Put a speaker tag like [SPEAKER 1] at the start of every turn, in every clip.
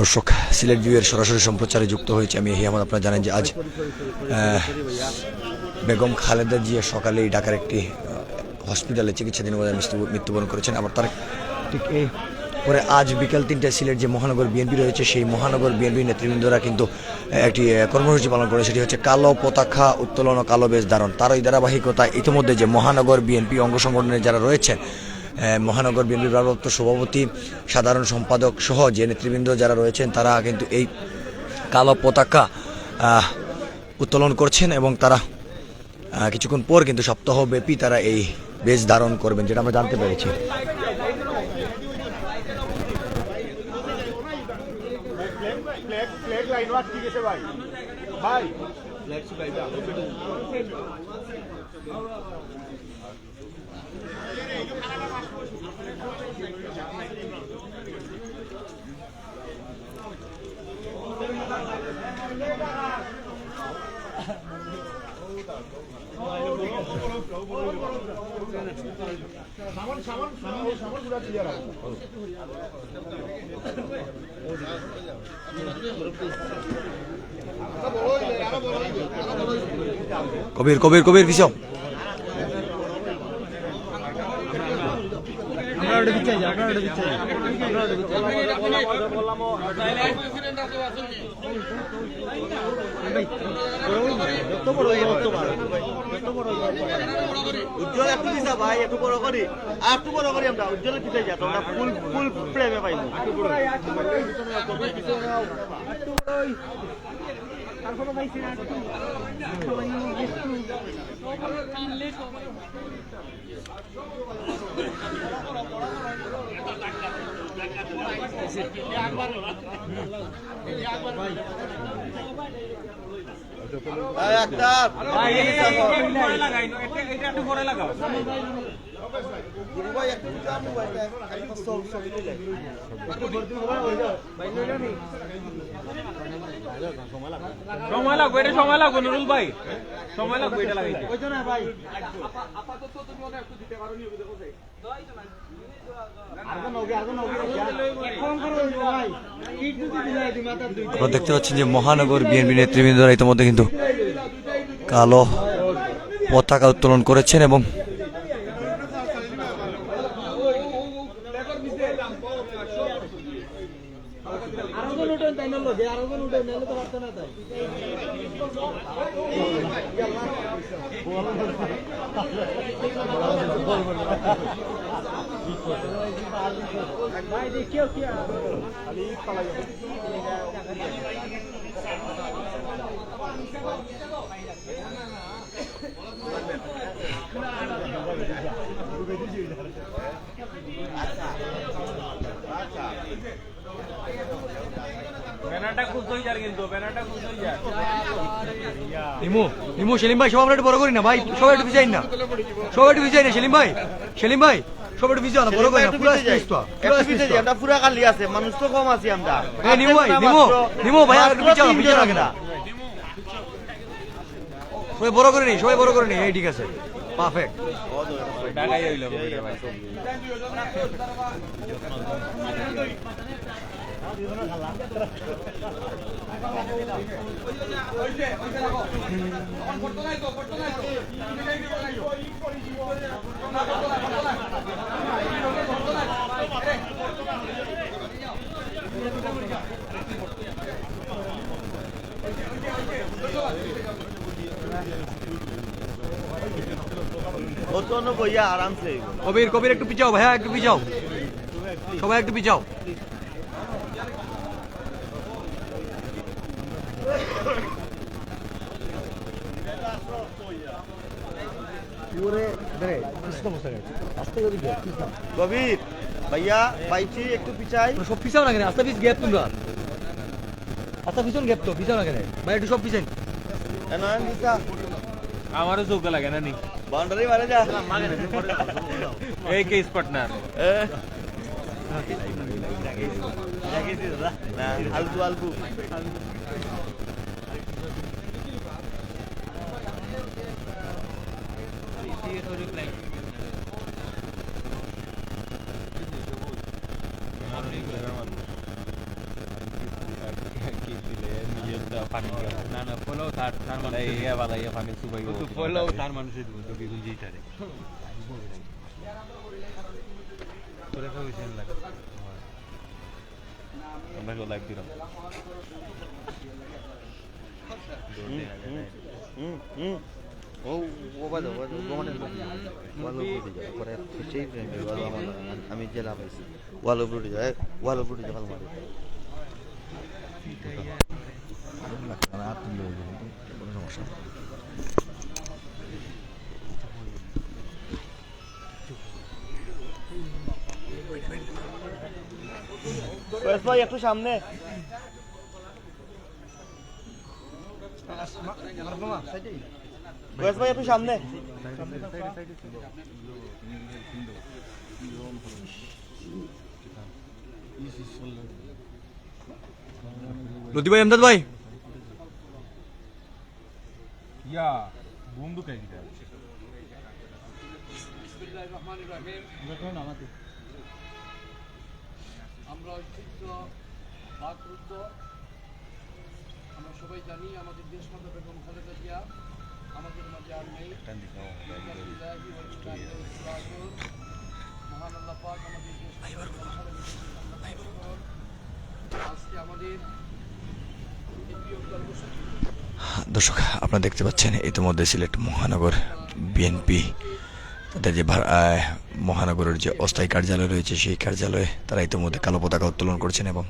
[SPEAKER 1] দর্শক, সিলেট ভিউয়ের সরাসরি সম্প্রচারে যুক্ত হয়েছে আমি এই আহমদ আপনারা জানেন যে আজ বেগম খালেদা জিয়া সকালেই ঢাকার একটি হসপিটালে চিকিৎসাধীন অবস্থায় মৃত্যুবরণ করেছেন। আবার তার ঠিক এই পরে আজ বিকেল তিনটায় সিলেট যে মহানগর বিএনপি রয়েছে, সেই মহানগর বিএনপি নেতৃবৃন্দরা কিন্তু একটি কর্মসূচি পালন করে। সেটি হচ্ছে কালো পতাকা উত্তোলন ও কালো বেশ ধারণ। তারই ধারাবাহিকতা ইতিমধ্যে যে মহানগর বিএনপি অঙ্গ সংগঠনের যারা রয়েছেন মহানগর বিএনপি ভারপ্রাপ্ত সভাপতি, সাধারণ সম্পাদক সহ যে নেতৃবৃন্দ যারা রয়েছেন, তারা কিন্তু এই কালো পতাকা উত্তোলন করছেন এবং তারা কিছুক্ষণ পর কিন্তু সপ্তাহব্যাপী তারা এই বেশ ধারণ করবেন, যেটা আমরা জানতে পেরেছি।
[SPEAKER 2] ভাই সামান সামান সামান পুরা ক্লিয়ার আছে
[SPEAKER 1] কবির কবির কবির
[SPEAKER 3] উজ্জ্বল ভাই একটু বড় করি আর একটু বড় করি আমরা উজ্জ্বল দিতে যা তোমরা ফুল ফুল প্রেমে পাইবো একটু ভর্তি হবে ওই যা ভাই লইলা নি
[SPEAKER 4] সময় লাগবে এটা সময় লাগবে নুরুল ভাই সময় লাগবে এটা লাগাইতে
[SPEAKER 3] ওই না ভাই আগে নগে আগে নগে
[SPEAKER 1] দেখতে পাচ্ছেন যে মহানগর বিএনপি নেতৃবৃন্দরা ইতিমধ্যে কিন্তু কালো পতাকা উত্তোলন করেছেন এবং
[SPEAKER 3] আরও জন উঠেন তাই নলো যে আরও জন উঠেন নাহলে তো পারতে না তাই ভাই দেখিও কি
[SPEAKER 4] ব্যানারটা খুলতেই যার কিন্তু ব্যানারটা খুলতেই যার
[SPEAKER 1] ইমু ইমু, সেলিম ভাই সবাই একটু বড় করি না, ভাই। সবাই একটু বিজাই না। সবাই একটু বিজাই না, সেলিম ভাই সেলিম ভাই। একটু বিজাও না বড় কই না পুরো স্পেস তো পুরো স্পেস
[SPEAKER 3] আমরা পুরা খালি আছে মানুষ তো কম আছি আমরা।
[SPEAKER 1] এই নিমু ভাই নিমো নিমু ভাই আর একটু বিজাও বিজাও রাখে না সবাই বড় করে নি সবাই বড় করে নি এই ঠিক আছে। পারফেক্ট।
[SPEAKER 4] ঢাকাই হইল ভাই।
[SPEAKER 1] কবির কবির একটু পিছাও ভাইয়া একটু পিছাও। সবাই একটু পিছাও।
[SPEAKER 3] কবির ভাইয়া পাইছি একটু পিছাই।
[SPEAKER 1] সব পিছাও না কেন? আস্তে পিছ গ্যাপ তোমরা। আস্তে পিছন গ্যাপ তো পিছাও না কেন? ভাই একটু সব পিছাই।
[SPEAKER 4] আমারও চোখ লাগে না নি
[SPEAKER 3] বাউন্ডারি মারে যা
[SPEAKER 4] এই কেস পার্টনার
[SPEAKER 3] না আলতু আলতু।
[SPEAKER 5] পানি
[SPEAKER 4] না না পোলাও তার তার মানে ইয়া বালা ইয়া পানি সুবাই
[SPEAKER 5] তো পোলাও তার মানুষের দিব তো বেগুন যেইটারে তোরে খাওয়াইছেন লাগে আমরা কেউ লাইভ দিলাম
[SPEAKER 3] হুম হুম ও ও বাদ ও বাদ গমনের ওয়ালো বুড়ি যায় পরে সেই ফ্রেন্ড ওয়ালো আমার আমি জেলা পাইছি ওয়ালো বুড়ি যায় ওয়ালো বুড়ি যায় ভালো মারে
[SPEAKER 1] কোনো সমস্যা নেই।
[SPEAKER 3] ভাই একটু সামনে। ভাই একটু সামনে।
[SPEAKER 1] লতি ভাই আমদাদ ভাই
[SPEAKER 5] ইয়া বন্দুক আই দিটা
[SPEAKER 6] আমরা সবাই জানি আমাদের দেশমাতা বেগম খালেদা জিয়া আমাদের মাঝে আর নেই। মহান আল্লাহ পাক আমাদের জিয়াকে আজকে আমাদের প্রিয় কর্মসূচি
[SPEAKER 1] দর্শক, আপনারা দেখতে পাচ্ছেন, ইতিমধ্যে সিলেট মহানগর বিএনপি তাদের যে মহানগরের যে অস্থায়ী কার্যালয় রয়েছে, সেই কার্যালয়ে তারা ইতিমধ্যে কালো পতাকা উত্তোলন করছেন এবং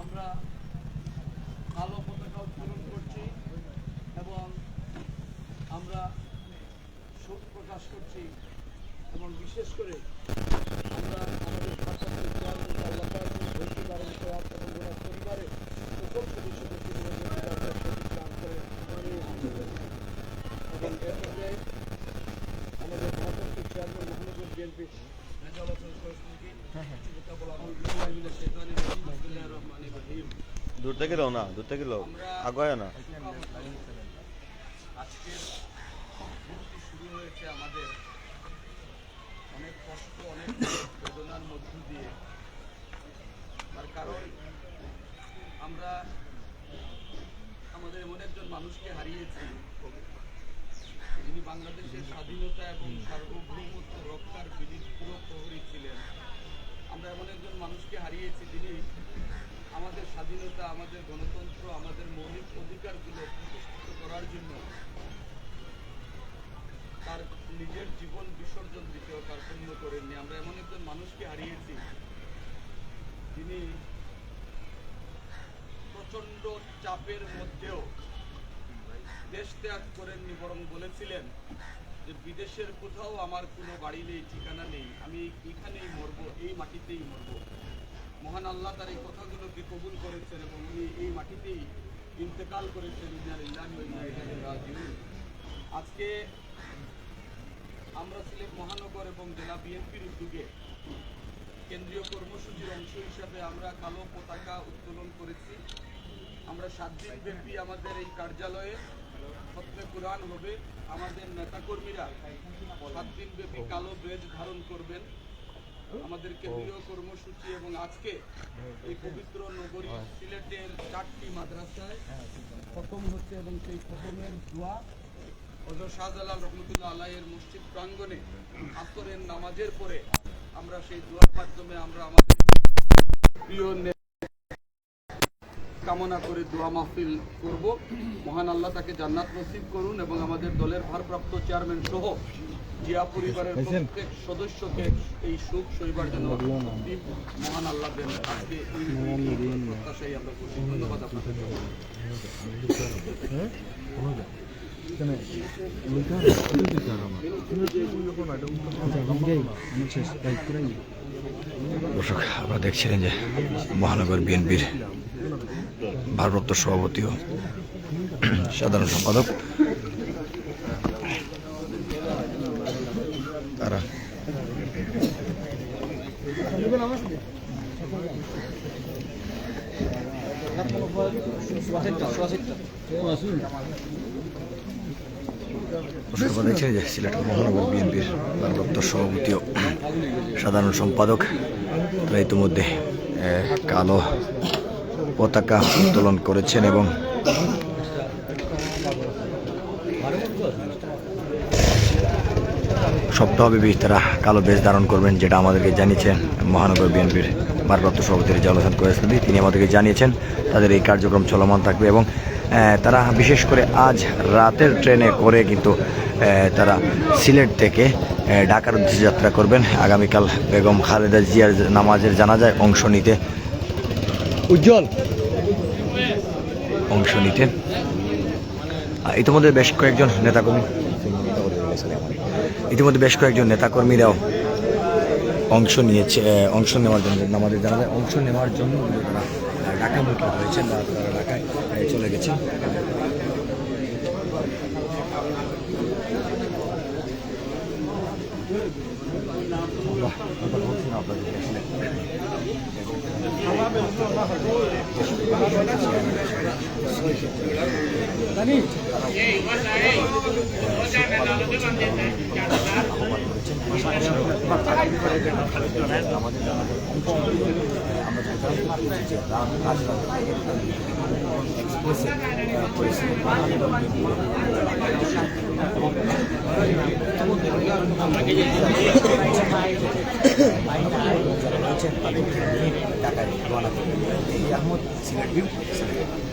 [SPEAKER 6] আমরা কালো পতাকা উত্তোলন করছি এবং আমরা শোক প্রকাশ করছি এবং বিশেষ করে আমরা আমাদের সকল করে এবং এর মধ্যে আমাদের ভারতের চেয়ারম্যান মহানগর বিএনপি মেজর হাসান সরস্বতী
[SPEAKER 3] দূর থেকে লো না, দূর থেকে লো আগায় না।
[SPEAKER 6] শুরু হয়েছে আমাদের অনেক কষ্ট অনেক মধ্য দিয়ে তার কারণ আমরা আমাদের এমন একজন মানুষকে হারিয়েছি, যিনি বাংলাদেশের স্বাধীনতা এবং সার্বভৌমত্ব রক্ষার ছিলেন আমরা এমন একজন মানুষকে হারিয়েছি আমাদের স্বাধীনতা, আমাদের গণতন্ত্র, আমাদের মৌলিক অধিকারগুলো প্রতিষ্ঠিত করার জন্য তার নিজের জীবন বিসর্জন দিতেও কার্পণ্য করেননি। আমরা এমন একজন মানুষকে হারিয়েছি, যিনি প্রচণ্ড চাপের মধ্যেও দেশ ত্যাগ করেননি, বরং বলেছিলেন যে বিদেশের কোথাও আমার কোনো বাড়ি নেই, ঠিকানা নেই, আমি এখানেই মরব, এই মাটিতেই মরব। আল্লাহ তার এই কথাগুলোকে কবুল করেছেন এবং উনি এই মাটিতেই ইন্তেকাল করেছেন। আজকে আমরা সিলেট মহানগর এবং জেলা বিএনপির উদ্যোগে কেন্দ্রীয় কর্মসূচির অংশ হিসাবে আমরা কালো পতাকা উত্তোলন করেছি। আমরা সাত দিন ব্যাপী আমাদের এই কার্যালয়ে সত্যে কোরআন হবে। আমাদের নেতাকর্মীরা সাত দিন ব্যাপী কালো বেজ ধারণ করবেন। আমাদের কেন্দ্রীয় কর্মসূচি এবং আজকে এই পবিত্র নগরী সিলেটের চারটি মাদ্রাসায় প্রথম হচ্ছে এবং সেই প্রথমের দোয়া হজর শাহজালাল রহমতুল্লাহ আলাইয়ের মসজিদ প্রাঙ্গনে আসরের নামাজের পরে আমরা সেই দোয়ার মাধ্যমে আমরা আমাদের প্রিয় কামনা করে দোয়া মাহফিল করব। মহান আল্লাহ তাকে জান্নাত নসিব করুন এবং আমাদের দলের ভারপ্রাপ্ত চেয়ারম্যান সহ জিয়া পরিবারের প্রত্যেক সদস্যকে এই সুখ শৈবার জন্য মহান আল্লাহ দেন। আজকে প্রত্যাশাই আমরা করছি ধন্যবাদ আপনাদের
[SPEAKER 1] দর্শক আপনারা দেখছিলেন যে মহানগর বিএনপির ভারপ্রাপ্ত সভাপতি ও সাধারণ সম্পাদক। তারা। সিলেট সাধারণ সম্পাদক। তারা ইতিমধ্যে কালো পতাকা উত্তোলন করেছেন এবং সপ্তাহব্যাপী তারা কালো বেশ ধারণ করবেন যেটা আমাদেরকে জানিয়েছেন মহানগর বিএনপির ভারপ্রাপ্ত সভাপতি রেজাউল হাসান কোয়েসদি তিনি আমাদেরকে জানিয়েছেন তাদের এই কার্যক্রম চলমান থাকবে এবং তারা বিশেষ করে আজ রাতের ট্রেনে করে কিন্তু তারা সিলেট থেকে ঢাকার উদ্দেশ্যে যাত্রা করবেন। আগামীকাল বেগম খালেদা জিয়ার নামাজের জানাজায় অংশ নিতে উজ্জ্বল। অংশ নিতেন ইতিমধ্যে বেশ কয়েকজন নেতাকর্মী ইতিমধ্যে বেশ কয়েকজন নেতাকর্মীরাও অংশ নিয়েছে অংশ নেওয়ার জন্য আমাদের জানাবে। অংশ নেওয়ার জন্য তারা ঢাকামুখী হয়েছেন বা তারা ঢাকায় চলে গেছেন। কথাগুলো কথা বলছি না আপনাদেরকে আসলে এবং ঢাকায় রওনা করবেন এই আহমদ সিলেট ভিউ সিলেট